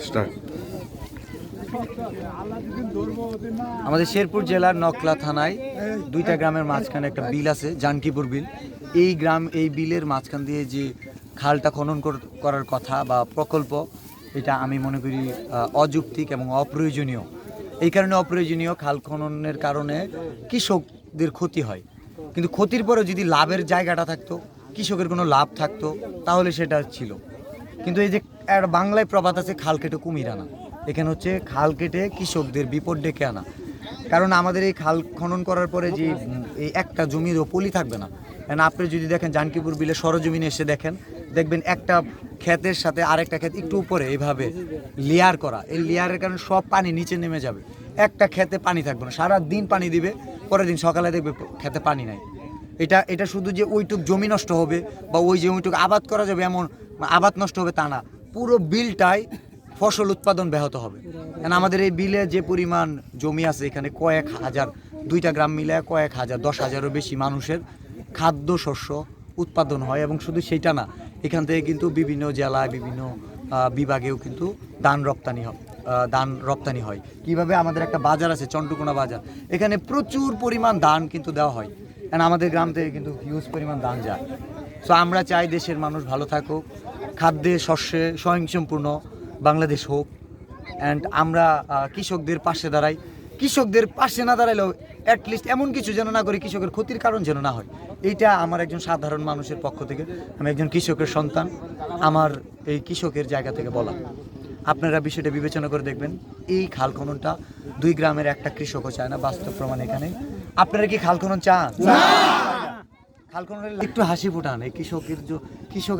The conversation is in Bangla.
স্টার্ট আমাদের শেরপুর জেলার নকলা থানায় দুইটা গ্রামের মাঝখানে একটা বিল আছে, জানকিপুর বিল। এই গ্রাম, এই বিলের মাঝখান দিয়ে যে খালটা খনন কর- করার কথা বা প্রকল্প, এটা আমি মনে করি অযৌক্তিক এবং অপ্রয়োজনীয়। এই কারণে অপ্রয়োজনীয় খাল খননের কারণে কৃষকদের ক্ষতি হয়। কিন্তু ক্ষতির পরে যদি লাভের জায়গাটা থাকতো, কৃষকের কোনো লাভ থাকতো, তাহলে সেটা ছিল। কিন্তু এই যে একটা বাংলায় প্রবাদ আছে, খাল কেটে কুমির আনা। এখানে হচ্ছে খাল কেটে কৃষকদের বিপদ ডেকে আনা। কারণ আমাদের এই খাল খনন করার পরে যে, এই একটা জমিরও পলি থাকবে না। কারণ আপনি যদি দেখেন জানকিপুর বিলে সরজমিনে এসে দেখেন, দেখবেন একটা ক্ষেতের সাথে আরেকটা ক্ষেত একটু উপরে এইভাবে লেয়ার করা। এই লেয়ারের কারণে সব পানি নিচে নেমে যাবে। একটা ক্ষেতে পানি থাকবে না। সারা দিন পানি দিবে, পরের দিন সকালে দেখবে ক্ষেতে পানি নাই। এটা এটা শুধু যে ওইটুক জমি নষ্ট হবে বা ওই জমিটুকু আবাদ করা যাবে এমন আবাদ নষ্ট হবে তা না। পুরো বিলটাই ফসল উৎপাদন ব্যাহত হবে। কারণ আমাদের এই বিলে যে পরিমাণ জমি আছে, এখানে কয়েক হাজার, দুইটা গ্রাম মিলে কয়েক হাজার, দশ হাজারও বেশি মানুষের খাদ্য শস্য উৎপাদন হয় এবং শুধু সেটা না, এখান থেকে কিন্তু বিভিন্ন জেলায়, বিভিন্ন বিভাগেও কিন্তু দান রপ্তানি হয় দান রপ্তানি হয়। কীভাবে আমাদের একটা বাজার আছে, চন্দ্রকোনা বাজার, এখানে প্রচুর পরিমাণ ধান কিন্তু দেওয়া হয়। কারণ আমাদের গ্রাম থেকে কিন্তু হিউজ পরিমাণ ধান যায়। সো আমরা চাই দেশের মানুষ ভালো থাকুক, খাদ্যে, শস্যে স্বয়ংসম্পূর্ণ বাংলাদেশ হোক। অ্যান্ড আমরা কৃষকদের পাশে দাঁড়াই। কৃষকদের পাশে না দাঁড়াইলেও অ্যাটলিস্ট এমন কিছু যেন না করি, কৃষকের ক্ষতির কারণ যেন না হয়। এইটা আমার একজন সাধারণ মানুষের পক্ষ থেকে, আমি একজন কৃষকের সন্তান, আমার এই কৃষকের জায়গা থেকে বলা। আপনারা বিষয়টা বিবেচনা করে দেখবেন। এই খাল খননটা দুই গ্রামের একটা কৃষকও চায় না বাস্তব প্রমাণ এখানে। আপনারা কি খাল খনন চান? খাল খননের একটু হাসি ফুটান এই কৃষকের যে কৃষক